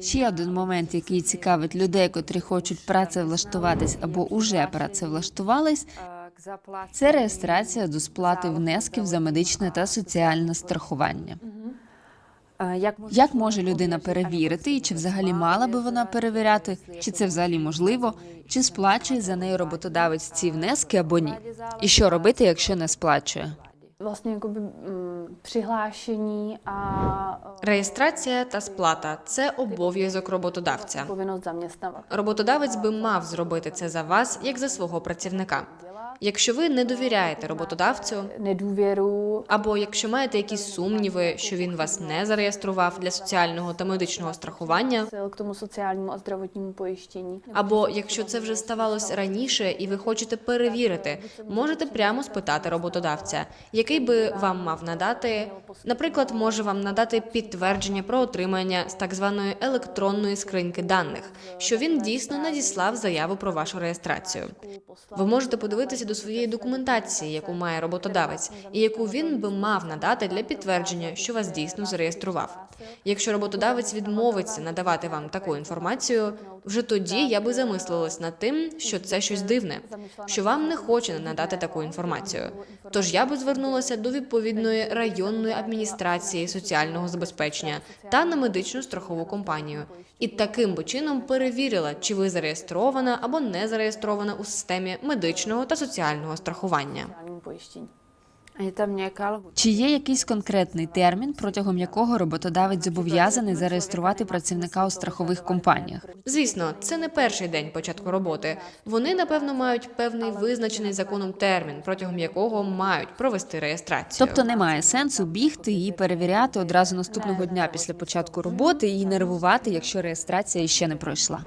Ще один момент, який цікавить людей, котрі хочуть працевлаштуватись або уже працевлаштувались, е, це реєстрація до сплати внесків за медичне та соціальне страхування. Е, Як може людина перевірити, і чи взагалі мала би вона перевіряти, чи це взагалі можливо, чи сплачує за неї роботодавець ці внески або ні? І що робити, якщо не сплачує? Vlastně jakoby mm, přihlášení a Реєстрація та сплата це обов'язок роботодавця. povinnost zaměstnavat. Роботодавець би мав зробити це за вас, як за свого працівника. Якщо ви не довіряєте роботодавцю, або якщо маєте якісь сумніви, що він вас не зареєстрував для соціального та медичного страхування, або якщо це вже ставалося раніше і ви хочете перевірити, можете прямо спитати роботодавця, який би вам мав надати, наприклад, може вам надати підтвердження про отримання з так званої електронної скриньки даних, що він дійсно надіслав заяву про вашу реєстрацію. Ви можете подивитися до своєї документації, яку має роботодавець, і яку він би мав надати для підтвердження, що вас дійсно зареєстрував. Якщо роботодавець відмовиться надавати вам таку інформацію, вже тоді я би замислилась над тим, що це щось дивне, що вам не хоче надати таку інформацію. Тож я би звернулася до відповідної районної адміністрації соціального забезпечення та на медичну страхову компанію, і таким би чином перевірила, чи ви зареєстрована або не зареєстрована у системі медичного та соціального страхування. Чи є якийсь конкретний термін, протягом якого роботодавець зобов'язаний зареєструвати працівника у страхових компаніях? Звісно, це не перший день початку роботи. Вони напевно мають певний визначений законом термін, протягом якого мають провести реєстрацію. Тобто немає сенсу бігти і перевіряти одразу наступного дня після початку роботи і нервувати, якщо реєстрація ще не пройшла.